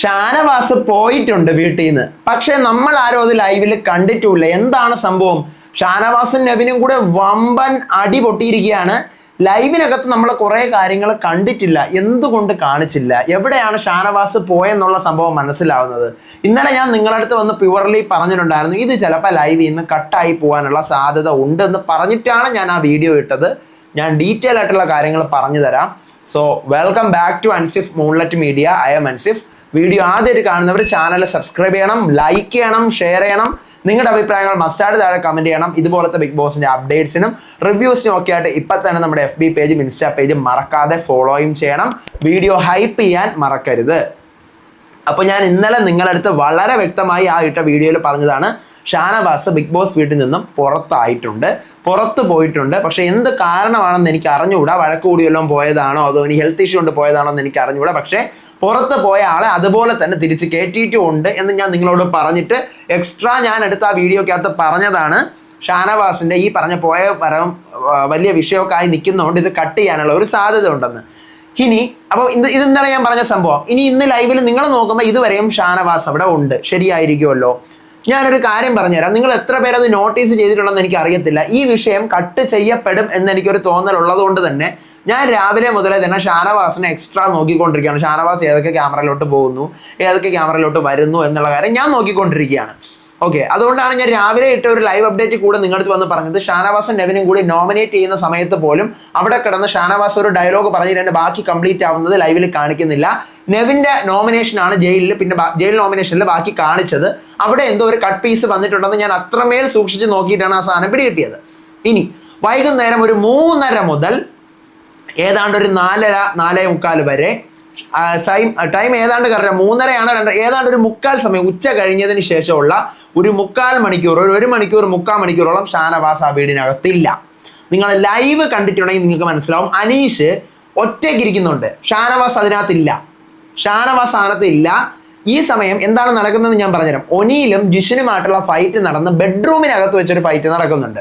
ഷാനവാസ് പോയിട്ടുണ്ട് വീട്ടിൽ നിന്ന് പക്ഷെ നമ്മൾ ആരും അത് ലൈവിൽ കണ്ടിട്ടില്ല എന്താണ് സംഭവം? ഷാനവാസും നബിനും കൂടെ വമ്പൻ അടി പൊട്ടിയിരിക്കുകയാണ്. ലൈവിനകത്ത് നമ്മൾ കുറേ കാര്യങ്ങൾ കണ്ടിട്ടില്ല. എന്തുകൊണ്ട് കാണിച്ചില്ല? എവിടെയാണ് ഷാനവാസ് പോയെന്നുള്ള സംഭവം മനസ്സിലാവുന്നത്? ഇന്നലെ ഞാൻ നിങ്ങളുടെ അടുത്ത് വന്ന് പ്യുവർലി പറഞ്ഞിട്ടുണ്ടായിരുന്നു. ഇത് ചിലപ്പോൾ ലൈവിൽ നിന്ന് കട്ടായി പോകാനുള്ള സാധ്യത ഉണ്ടെന്ന് പറഞ്ഞിട്ടാണ് ഞാൻ ആ വീഡിയോ ഇട്ടത്. ഞാൻ ഡീറ്റെയിൽ ആയിട്ടുള്ള കാര്യങ്ങൾ പറഞ്ഞു തരാം. So welcome back to Ansif moonlet media. I am Ansif. Video ആദ്യമായിട്ട് കാണുന്നവർ ചാനൽ സബ്സ്ക്രൈബ് ചെയ്യണം ലൈക്ക് ചെയ്യണം ഷെയർ ചെയ്യണം. നിങ്ങളുടെ അഭിപ്രായങ്ങൾ മസ്റ്റാർഡ് താഴെ കമന്റ് ചെയ്യണം. ഇതുപോലത്തെ ബിഗ് ബോസിന്റെ അപ്ഡേറ്റ്സിനും റിവ്യൂസിനും ഒക്കെ ആയിട്ട് ഇപ്പൊ തന്നെ നമ്മുടെ എഫ് ബി പേജും ഇൻസ്റ്റാ പേജും മറക്കാതെ ഫോളോയും ചെയ്യണം. വീഡിയോ ഹൈപ്പ് ചെയ്യാൻ മറക്കരുത്. അപ്പോൾ ഞാൻ ഇന്നലെ നിങ്ങളടുത്ത് വളരെ വ്യക്തമായി ആ ഇട്ട വീഡിയോയിൽ പറഞ്ഞതാണ് ഷാനവാസ് ബിഗ് ബോസ് വീട്ടിൽ നിന്നും പുറത്തായിട്ടുണ്ട്. പുറത്തു പോയിട്ടുണ്ട്. പക്ഷെ എന്ത് കാരണമാണെന്ന് എനിക്ക് അറിഞ്ഞുകൂടാ. വഴക്ക് പോയതാണോ? അതോ ഇനി ഹെൽത്ത് ഇഷ്യൂ കൊണ്ട് പോയതാണോ എന്ന് എനിക്ക് അറിഞ്ഞുകൂടാ. പക്ഷേ പുറത്ത് പോയ ആളെ അതുപോലെ തന്നെ തിരിച്ച് കയറ്റിയിട്ടും ഉണ്ട് എന്ന് ഞാൻ നിങ്ങളോട് പറഞ്ഞിട്ട് എക്സ്ട്രാ ഞാൻ എടുത്ത ആ വീഡിയോക്കകത്ത് പറഞ്ഞതാണ്. ഷാനവാസിന്റെ ഈ പറഞ്ഞ പോയ പരം വലിയ വിഷയമൊക്കെ ആയി നിൽക്കുന്നതുകൊണ്ട് ഇത് കട്ട് ചെയ്യാനുള്ള ഒരു സാധ്യത ഉണ്ടെന്ന്. ഇനി അപ്പോൾ ഇത് ഇതെന്താണ് ഞാൻ പറഞ്ഞ സംഭവം. ഇനി ഇന്ന് ലൈവിൽ നിങ്ങൾ നോക്കുമ്പോൾ ഇതുവരെയും ഷാനവാസ് അവിടെ ഉണ്ട്. ശരിയായിരിക്കുമല്ലോ. ഞാനൊരു കാര്യം പറഞ്ഞുതരാം. നിങ്ങൾ എത്ര പേരത് നോട്ടീസ് ചെയ്തിട്ടുണ്ടെന്ന് എനിക്ക് അറിയത്തില്ല ഈ വിഷയം കട്ട് ചെയ്യപ്പെടും എന്ന് എനിക്കൊരു തോന്നലുള്ളത് കൊണ്ട് തന്നെ ഞാൻ രാവിലെ മുതലേ തന്നെ ഷാനവാസിനെ എക്സ്ട്രാ നോക്കിക്കൊണ്ടിരിക്കുകയാണ്. ഷാനവാസ് ഏതൊക്കെ ക്യാമറയിലോട്ട് പോകുന്നു ഏതൊക്കെ ക്യാമറയിലോട്ട് വരുന്നു എന്നുള്ള കാര്യം ഞാൻ നോക്കിക്കൊണ്ടിരിക്കുകയാണ്. ഓക്കെ അതുകൊണ്ടാണ് ഞാൻ രാവിലെ ഇട്ട ഒരു ലൈവ് അപ്ഡേറ്റ് കൂടെ നിങ്ങളുടെ വന്ന് പറഞ്ഞത്. ഷാനവാസും നെവിനും കൂടി നോമിനേറ്റ് ചെയ്യുന്ന സമയത്ത് പോലും അവിടെ കിടന്ന് ഷാനവാസ് ഒരു ഡയലോഗ് പറഞ്ഞിട്ട് ബാക്കി കംപ്ലീറ്റ് ആവുന്നത് ലൈവിൽ കാണിക്കുന്നില്ല. നെവിന്റെ നോമിനേഷൻ ആണ് ജയിലിൽ പിന്നെ ജയിൽ നോമിനേഷനിൽ ബാക്കി കാണിച്ചത്. അവിടെ എന്തോ ഒരു കട്ട് പീസ് വന്നിട്ടുണ്ടെന്ന് ഞാൻ അത്രമേൽ സൂക്ഷിച്ച് നോക്കിയിട്ടാണ് ആ സാധനം പിടികിട്ടിയത്. ഇനി വൈകുന്നേരം ഒരു മൂന്നര മുതൽ ഏതാണ്ട് ഒരു നാലര നാലേ മുക്കാൽ വരെ. ടൈം ടൈം ഏതാണ്ട് കറക്റ്റ് മൂന്നരയാണോ രണ്ട് ഏതാണ്ട് ഒരു മുക്കാൽ സമയം ഉച്ച കഴിഞ്ഞതിന് ശേഷമുള്ള ഒരു മുക്കാൽ മണിക്കൂർ ഒരു ഒരു മണിക്കൂർ മുക്കാൽ മണിക്കൂറോളം ഷാനവാസ് ആ വീടിനകത്തില്ല. നിങ്ങൾ ലൈവ് കണ്ടിട്ടുണ്ടെങ്കിൽ നിങ്ങൾക്ക് മനസ്സിലാവും. അനീഷ് ഒറ്റയ്ക്ക് ഇരിക്കുന്നുണ്ട് ഷാനവാസ് അതിനകത്തില്ല. ഷാനവാസ് അതിനകത്ത് ഇല്ല ഈ സമയം എന്താണ് നടക്കുന്നത് ഞാൻ പറഞ്ഞുതരാം. ഒനിയിലും ജിഷിനുമായിട്ടുള്ള ഫൈറ്റ് നടന്ന് ബെഡ്റൂമിനകത്ത് വെച്ചൊരു ഫൈറ്റ് നടക്കുന്നുണ്ട്.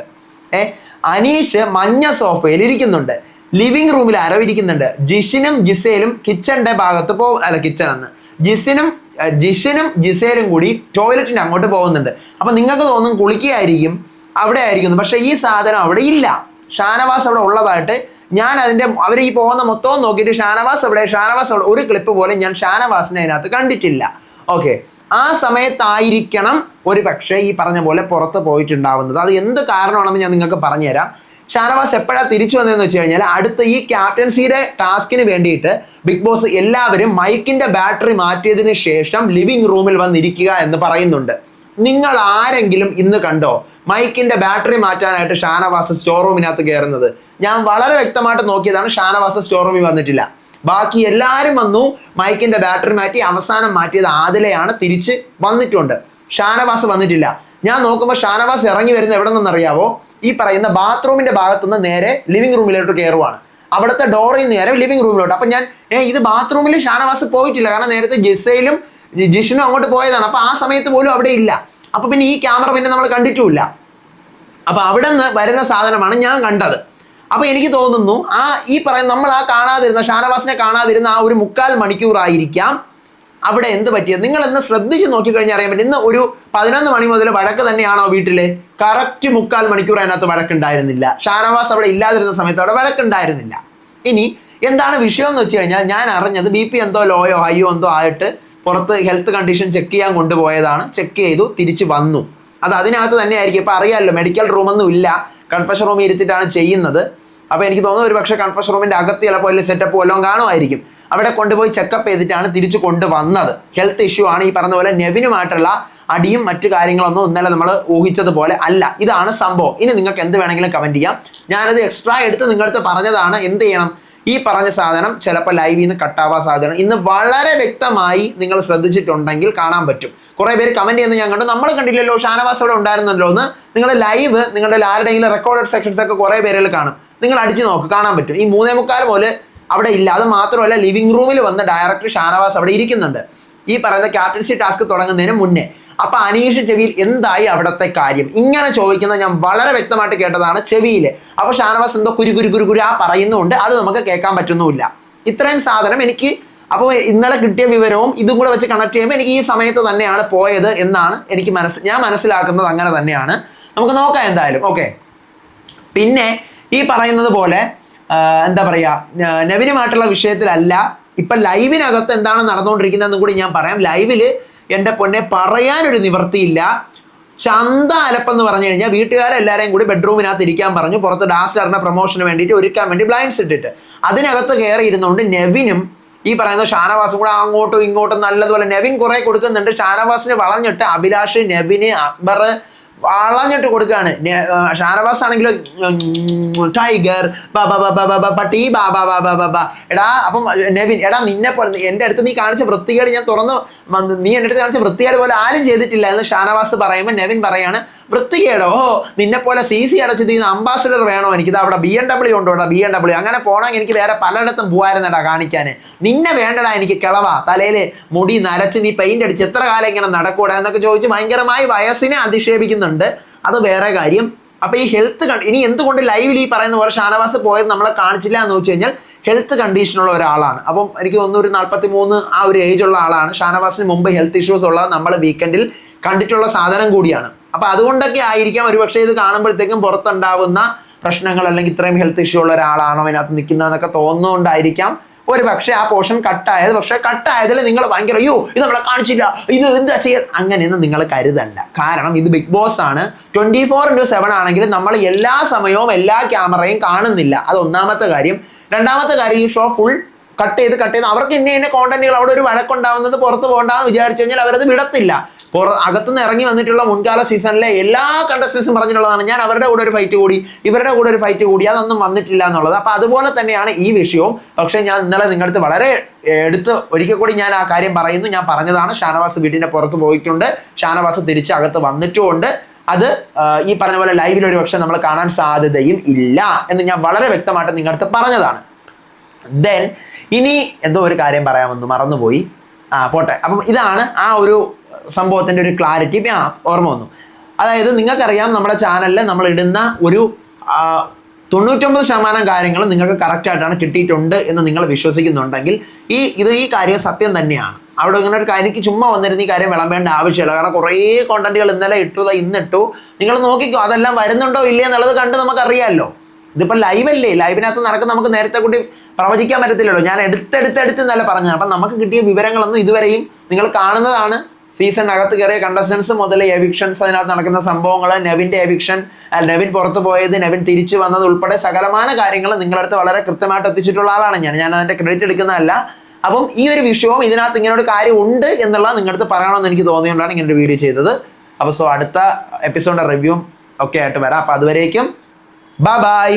ഏ അനീഷ് മഞ്ഞ സോഫയിൽ ഇരിക്കുന്നുണ്ട്. ലിവിംഗ് റൂമിൽ അരവിരിക്കുന്നുണ്ട് ജിഷിനും ജിസേലും കിച്ചന്റെ ഭാഗത്ത് പോ അല്ല കിച്ചൺ എന്ന് ജിസിനും ജിഷനും ജിഷിനും ജിസേലും കൂടി ടോയ്ലറ്റിന്റെ അങ്ങോട്ട് പോകുന്നുണ്ട്. അപ്പൊ നിങ്ങൾക്ക് തോന്നും കുളിക്കുകയായിരിക്കും അവിടെ ആയിരിക്കുന്നു പക്ഷെ ഈ സാധനം അവിടെ ഇല്ല. ഷാനവാസ് അവിടെ ഉള്ളതായിട്ട് ഞാൻ അതിന്റെ അവർ ഈ പോകുന്ന മൊത്തവും നോക്കിയിട്ട് ഷാനവാസ് അവിടെ ഷാനവാസ് അവിടെ. ഒരു ക്ലിപ്പ് പോലും ഞാൻ ഷാനവാസിനെ അതിനകത്ത് കണ്ടിട്ടില്ല. ഓക്കെ. ആ സമയത്തായിരിക്കണം ഒരു പക്ഷേ ഈ പറഞ്ഞ പോലെ പുറത്ത് പോയിട്ടുണ്ടാവുന്നത്. അത് എന്ത് കാരണമാണെന്ന് ഞാൻ നിങ്ങൾക്ക് പറഞ്ഞുതരാം. ഷാനവാസ് എപ്പോഴാണ് തിരിച്ചു വന്നതെന്ന് വെച്ച് കഴിഞ്ഞാൽ അടുത്ത ഈ ക്യാപ്റ്റൻസിയുടെ ടാസ്കിന് വേണ്ടിയിട്ട് ബിഗ് ബോസ് എല്ലാവരും മൈക്കിന്റെ ബാറ്ററി മാറ്റിയതിന് ശേഷം ലിവിംഗ് റൂമിൽ വന്നിരിക്കുക എന്ന് പറയുന്നുണ്ട്. നിങ്ങൾ ആരെങ്കിലും ഇന്ന് കണ്ടോ മൈക്കിന്റെ ബാറ്ററി മാറ്റാനായിട്ട് ഷാനവാസ് സ്റ്റോർ റൂമിനകത്ത് കയറുന്നത്? ഞാൻ വളരെ വ്യക്തമായിട്ട് നോക്കിയതാണ് ഷാനവാസ് സ്റ്റോർ റൂമിൽ വന്നിട്ടില്ല. ബാക്കി എല്ലാവരും വന്നു മൈക്കിന്റെ ബാറ്ററി മാറ്റി അവസാനം മാറ്റിയത് ആദിലയാണ് തിരിച്ച് വന്നിട്ടുണ്ട്. ഷാനവാസ് വന്നിട്ടില്ല. ഞാൻ നോക്കുമ്പോൾ ഷാനവാസ് ഇറങ്ങി വരുന്ന എവിടെ നിന്നറിയാവോ ഈ പറയുന്ന ബാത്റൂമിന്റെ ഭാഗത്തുനിന്ന് നേരെ ലിവിംഗ് റൂമിലോട്ട് കയറുവാണ് അവിടുത്തെ ഡോറിൽ നേരെ ലിവിംഗ് റൂമിലോട്ട് അപ്പൊ ഞാൻ ഏ ഇത് ബാത്റൂമിൽ ഷാനവാസ് പോയിട്ടില്ല. കാരണം നേരത്തെ ജിസയിലും ജിഷിനും അങ്ങോട്ട് പോയതാണ്. അപ്പൊ ആ സമയത്ത് പോലും അവിടെ ഇല്ല. അപ്പൊ പിന്നെ ഈ ക്യാമറ പിന്നെ നമ്മൾ കണ്ടിട്ടുമില്ല. അപ്പൊ അവിടെ നിന്ന് വരുന്ന സാധനമാണ് ഞാൻ കണ്ടത്. അപ്പൊ എനിക്ക് തോന്നുന്നു ആ ഈ പറയുന്ന നമ്മൾ ആ കാണാതിരുന്ന ഷാനവാസിനെ കാണാതിരുന്ന ആ ഒരു മുക്കാൽ മണിക്കൂറായിരിക്കാം അവിടെ എന്ത് പറ്റിയത്? നിങ്ങൾ എന്ന് ശ്രദ്ധിച്ച് നോക്കിക്കഴിഞ്ഞാൽ അറിയാൻ പറ്റും. ഇന്ന് ഒരു പതിനൊന്ന് മണി മുതൽ വഴക്ക് തന്നെയാണോ വീട്ടിൽ? കറക്റ്റ് മുക്കാൽ മണിക്കൂർ അതിനകത്ത് വഴക്കുണ്ടായിരുന്നില്ല. ഷാനവാസ് അവിടെ ഇല്ലാതിരുന്ന സമയത്ത് അവിടെ വഴക്കുണ്ടായിരുന്നില്ല. ഇനി എന്താണ് വിഷയം എന്ന് വെച്ച് കഴിഞ്ഞാൽ ഞാൻ അറിഞ്ഞത് ബി പി എന്തോ ലോയോ ഹൈയോ എന്തോ ആയിട്ട് പുറത്ത് ഹെൽത്ത് കണ്ടീഷൻ ചെക്ക് ചെയ്യാൻ കൊണ്ടുപോയതാണ്. ചെക്ക് ചെയ്തു തിരിച്ച് വന്നു. അത് അതിനകത്ത് തന്നെ ആയിരിക്കും ഇപ്പൊ അറിയാമല്ലോ മെഡിക്കൽ റൂമൊന്നും ഇല്ല. കൺഫഷൻ റൂമിൽ ഇരുത്തിയിട്ടാണ് ചെയ്യുന്നത്. അപ്പോൾ എനിക്ക് തോന്നുന്നു ഒരു പക്ഷേ കൺഫഷൻ റൂമിന്റെ അകത്ത് ചിലപ്പോൾ വലിയ സെറ്റപ്പ് വല്ലതും കാണുമായിരിക്കും. അവിടെ കൊണ്ടുപോയി ചെക്കപ്പ് ചെയ്തിട്ടാണ് തിരിച്ചു കൊണ്ടുവന്നത്. ഹെൽത്ത് ഇഷ്യൂ ആണ് ഈ പറഞ്ഞ പോലെ നെവിനുമായിട്ടുള്ള അടിയും മറ്റു കാര്യങ്ങളൊന്നും ഇന്നലെ നമ്മൾ ഊഹിച്ചതുപോലെ അല്ല. ഇതാണ് സംഭവം. ഇനി നിങ്ങൾക്ക് എന്ത് വേണമെങ്കിലും കമന്റ് ചെയ്യാം. ഞാനത് എക്സ്ട്രാ എടുത്ത് നിങ്ങളടുത്ത് പറഞ്ഞതാണ്. എന്ത് ചെയ്യണം? ഈ പറഞ്ഞ സാധനം ചിലപ്പോൾ ലൈവിൽ നിന്ന് കട്ടാവാൻ സാധ്യത ഇന്ന് വളരെ വ്യക്തമായി നിങ്ങൾ ശ്രദ്ധിച്ചിട്ടുണ്ടെങ്കിൽ കാണാൻ പറ്റും. കുറേ പേര് കമന്റ് ചെയ്യുന്നത് ഞാൻ കണ്ടു. നമ്മൾ കണ്ടില്ലല്ലോ. ഷാനവാസ് അവിടെ ഉണ്ടായിരുന്നല്ലോ എന്ന്. നിങ്ങൾ ലൈവ് നിങ്ങളുടെ ആരുടെയെങ്കിലും റെക്കോർഡഡ് സെക്ഷൻസ് ഒക്കെ കുറേ പേരിൽ കാണും. നിങ്ങൾ അടിച്ചു നോക്ക്. കാണാൻ പറ്റും. ഈ മൂന്നേ മുക്കാൽ പോലെ അവിടെ ഇല്ല. അത് മാത്രമല്ല ലിവിംഗ് റൂമിൽ വന്ന ഡയറക്ടർ ഷാനവാസ് അവിടെ ഇരിക്കുന്നുണ്ട്. ഈ പറയുന്ന ക്യാപ്റ്റൻസി ടാസ്ക് തുടങ്ങുന്നതിന് മുന്നേ. അപ്പൊ അനീഷ് ചെവിയിൽ എന്തായി അവിടത്തെ കാര്യം? ഇങ്ങനെ ചോദിക്കുന്നത് ഞാൻ വളരെ വ്യക്തമായിട്ട് കേട്ടതാണ് ചെവിയിൽ അപ്പൊ ഷാനവാസ് എന്തോ കുരു കുരു കുരു കുരു ആ പറയുന്നുണ്ട്. അത് നമുക്ക് കേൾക്കാൻ പറ്റുന്നുമില്ല. ഇത്രയും സാധനം എനിക്ക് അപ്പോൾ ഇന്നലെ കിട്ടിയ വിവരവും ഇതും കൂടെ വെച്ച് കണക്ട് ചെയ്യുമ്പോൾ എനിക്ക് ഈ സമയത്ത് തന്നെയാണ് പോയത് എന്നാണ് എനിക്ക് മനസ്സ് ഞാൻ മനസ്സിലാക്കുന്നത് അങ്ങനെ തന്നെയാണ്. നമുക്ക് നോക്കാം എന്തായാലും. ഓക്കെ പിന്നെ ഈ പറയുന്നത് പോലെ എന്താ പറയുക നവിനുമായിട്ടുള്ള വിഷയത്തിലല്ല ഇപ്പൊ ലൈവിനകത്ത് എന്താണ് നടന്നുകൊണ്ടിരിക്കുന്നതെന്നും കൂടി ഞാൻ പറയാം. ലൈവിൽ എന്റെ പൊന്നെ പറയാനൊരു നിവൃത്തിയില്ല. ചന്ത അലപ്പെന്ന് പറഞ്ഞു കഴിഞ്ഞാൽ വീട്ടുകാരെല്ലാവരെയും കൂടി ബെഡ്റൂമിനകത്ത് ഇരിക്കാൻ പറഞ്ഞു. പുറത്ത് ഡാസ്റ്ററിന്റെ പ്രൊമോഷന് വേണ്ടിയിട്ട് ഒരുക്കാൻ വേണ്ടി ബ്ലൈൻഡ്സ് ഇട്ടിട്ട്. അതിനകത്ത് കയറി ഇരുന്നുകൊണ്ട് നെവിനും ഈ പറയുന്ന ഷാനവാസും കൂടെ അങ്ങോട്ടും ഇങ്ങോട്ടും നല്ലതുപോലെ നെവിൻ കുറെ കൊടുക്കുന്നുണ്ട്. ഷാനവാസിന് വളഞ്ഞിട്ട് അഭിലാഷ് നെവിന് അക്ബർ വളഞ്ഞിട്ട് കൊടുക്കുകയാണ് ഷാനവാസ് ആണെങ്കിലും ടൈഗർ പട്ടി എടാ അപ്പം നെവിൻ എടാ നിന്നെ പോലെ എന്റെ അടുത്ത് നീ കാണിച്ച വൃത്തികേട് ഞാൻ തുറന്നു നീ എന്റെ അടുത്ത് കാണിച്ച വൃത്തികേട് പോലെ ആരും ചെയ്തിട്ടില്ല എന്ന് ഷാനവാസ് പറയുമ്പോൾ നെവിൻ പറയാണ് വൃത്തികേടോ? ഓ നിന്നെ പോലെ സി സി അടച്ചിട്ട് ഇന്ന് അംബാസിഡർ വേണോ എനിക്ക്? അവിടെ ബി എം ഡബ്ല്യു ഉണ്ടോ ബി എം ഡബ്ല്യു അങ്ങനെ പോകണമെങ്കിൽ എനിക്ക് വേറെ പലയിടത്തും പോകായിരുന്നടാ കാണിക്കാൻ നിന്നെ വേണ്ടടാ എനിക്ക് കിളവ. തലയിൽ മുടി നരച്ച് നീ പെയിന്റ് അടിച്ച് എത്ര കാലം ഇങ്ങനെ നടക്കൂടാ എന്നൊക്കെ ചോദിച്ച് ഭയങ്കരമായി വയസ്സിനെ അധിക്ഷേപിക്കുന്നുണ്ട്. അത് വേറെ കാര്യം. അപ്പൊ ഈ ഹെൽത്ത് ഇനി എന്തുകൊണ്ട് ലൈവിൽ ഈ പറയുന്ന പോലെ ഷാനവാസ് പോയത് നമ്മളെ കാണിച്ചില്ല എന്ന് വെച്ച് കഴിഞ്ഞാൽ ഹെൽത്ത് കണ്ടീഷനുള്ള ഒരാളാണ്. അപ്പം എനിക്ക് തോന്നുന്നു ഒരു നാൽപ്പത്തി മൂന്ന് ആ ഒരു ഏജ് ഉള്ള ആളാണ്. ഷാനവാസിന് മുമ്പ് ഹെൽത്ത് ഇഷ്യൂസ് ഉള്ള നമ്മൾ വീക്കെൻഡിൽ കണ്ടിട്ടുള്ള സാധനം കൂടിയാണ്. അപ്പൊ അതുകൊണ്ടൊക്കെ ആയിരിക്കാം ഒരുപക്ഷെ ഇത് കാണുമ്പോഴത്തേക്കും പുറത്തുണ്ടാവുന്ന പ്രശ്നങ്ങൾ അല്ലെങ്കിൽ ഇത്രയും ഹെൽത്ത് ഇഷ്യൂ ഉള്ള ഒരാളാണോ അതിനകത്ത് നിൽക്കുന്നതെന്നൊക്കെ തോന്നുന്നുകൊണ്ടായിരിക്കാം. ഒരു പക്ഷേ ആ പോർഷൻ കട്ടായത് പക്ഷെ കട്ടായതിൽ നിങ്ങൾ ഭയങ്കര അയ്യോ ഇത് നമ്മളെ കാണിച്ചില്ല. ഇത് എന്താ ചെയ്യുക അങ്ങനെയൊന്നും നിങ്ങൾ കരുതണ്ട. കാരണം ഇത് ബിഗ് ബോസ് ആണ്. ട്വന്റി ഫോർ ഇന്റു സെവൻ ആണെങ്കിൽ നമ്മൾ എല്ലാ സമയവും എല്ലാ ക്യാമറയും കാണുന്നില്ല. അത് ഒന്നാമത്തെ കാര്യം. രണ്ടാമത്തെ കാര്യം ഈ ഷോ ഫുൾ കട്ട് ചെയ്ത് കട്ട് ചെയ്ത്. അവർക്ക് ഇന്ന ഇന്ന കോണ്ടന്റുകൾ അവിടെ ഒരു വഴക്കുണ്ടാവുന്നത് പുറത്ത് പോകണ്ടെന്ന് വിചാരിച്ചു കഴിഞ്ഞാൽ അവരത് വിടത്തില്ല. പുറ അകത്തുനിന്ന് ഇറങ്ങി വന്നിട്ടുള്ള മുൻകാല സീസണിലെ എല്ലാ കണ്ടസ്റ്റൻസും പറഞ്ഞിട്ടുള്ളതാണ് ഞാൻ അവരുടെ കൂടെ ഒരു ഫൈറ്റ് കൂടി ഇവരുടെ കൂടെ ഒരു ഫൈറ്റ് കൂടി അതൊന്നും വന്നിട്ടില്ല എന്നുള്ളത്. അപ്പൊ അതുപോലെ തന്നെയാണ് ഈ വിഷയവും. പക്ഷേ ഞാൻ ഇന്നലെ നിങ്ങളുടെ അടുത്ത് വളരെ എടുത്ത് ഒരിക്കൽ കൂടി ഞാൻ ആ കാര്യം പറയുന്നു. ഞാൻ പറഞ്ഞതാണ് ഷാനവാസ് വീടിന്റെ പുറത്ത് പോയിട്ടുണ്ട്. ഷാനവാസ് തിരിച്ച് അകത്ത് വന്നിട്ടുമുണ്ട്. അത് ഈ പറഞ്ഞ പോലെ ലൈവിൽ ഒരു പക്ഷെ നമ്മൾ കാണാൻ സാധ്യതയും ഇല്ല എന്ന് ഞാൻ വളരെ വ്യക്തമായിട്ട് നിങ്ങളുടെ അടുത്ത് പറഞ്ഞതാണ്. ദെൻ ഇനി എന്തോ ഒരു കാര്യം പറയാമെന്ന് മറന്നുപോയി. ആ പോട്ടെ. അപ്പം ഇതാണ് ആ ഒരു സംഭവത്തിന്റെ ഒരു ക്ലാരിറ്റി ആ ഓർമ്മ വന്നു. അതായത് നിങ്ങൾക്കറിയാം നമ്മുടെ ചാനലിൽ നമ്മൾ ഇടുന്ന ഒരു തൊണ്ണൂറ്റൊമ്പത് ശതമാനം കാര്യങ്ങൾ നിങ്ങൾക്ക് കറക്റ്റായിട്ടാണ് കിട്ടിയിട്ടുണ്ട് എന്ന് നിങ്ങൾ വിശ്വസിക്കുന്നുണ്ടെങ്കിൽ ഈ ഇത് ഈ കാര്യം സത്യം തന്നെയാണ്. അവിടെ ഇങ്ങനെ ഒരു കാര്യക്ക് ചുമ്മാ വന്നിരുന്ന ഈ കാര്യം വിളമ്പേണ്ട ആവശ്യമില്ല. കാരണം കുറേ കോണ്ടന്റുകൾ ഇന്നലെ ഇട്ടു ഇന്നിട്ടു. ഇന്ന് നിങ്ങൾ നോക്കിക്കോ അതെല്ലാം വരുന്നുണ്ടോ ഇല്ലേ എന്നുള്ളത് കണ്ട് നമുക്കറിയാമല്ലോ ഇതിപ്പോൾ ലൈവല്ലേ ലൈവിനകത്ത് നടക്കുന്ന നമുക്ക് നേരത്തെ കൂടി പ്രവചിക്കാൻ പറ്റത്തില്ലല്ലോ. ഞാൻ എടുത്തെടുത്തെടുത്ത് എന്നല്ല പറഞ്ഞത് അപ്പം നമുക്ക് കിട്ടിയ വിവരങ്ങളൊന്നും ഇതുവരെയും നിങ്ങൾ കാണുന്നതാണ്. സീസണിനകത്ത് കയറിയ കണ്ടസ്റ്റൻസ് മുതൽ എവിക്ഷൻസ് അതിനകത്ത് നടക്കുന്ന സംഭവങ്ങൾ നെവിന്റെ എവിക്ഷൻ നെവിൻ പുറത്തു പോയത് നെവിൻ തിരിച്ചു വന്നത് ഉൾപ്പെടെ സകലമായ കാര്യങ്ങൾ നിങ്ങളടുത്ത് വളരെ കൃത്യമായിട്ട് എത്തിച്ചിട്ടുള്ള ആളാണ് ഞാൻ. ഞാൻ അതിന്റെ ക്രെഡിറ്റ് എടുക്കുന്നതല്ല. അപ്പം ഈ ഒരു വിഷയവും ഇതിനകത്ത് ഇങ്ങനെ ഒരു കാര്യം ഉണ്ട് എന്നുള്ളത് നിങ്ങളടുത്ത് പറയണമെന്ന് എനിക്ക് തോന്നിയുകൊണ്ടാണ് ഇങ്ങനെ ഒരു വീഡിയോ ചെയ്തത്. അപ്പോൾ സോ അടുത്ത എപ്പിസോഡിന്റെ റിവ്യൂ ഒക്കെ ആയിട്ട് വരാം. അപ്പോൾ അതുവരേക്കും ബൈ ബൈ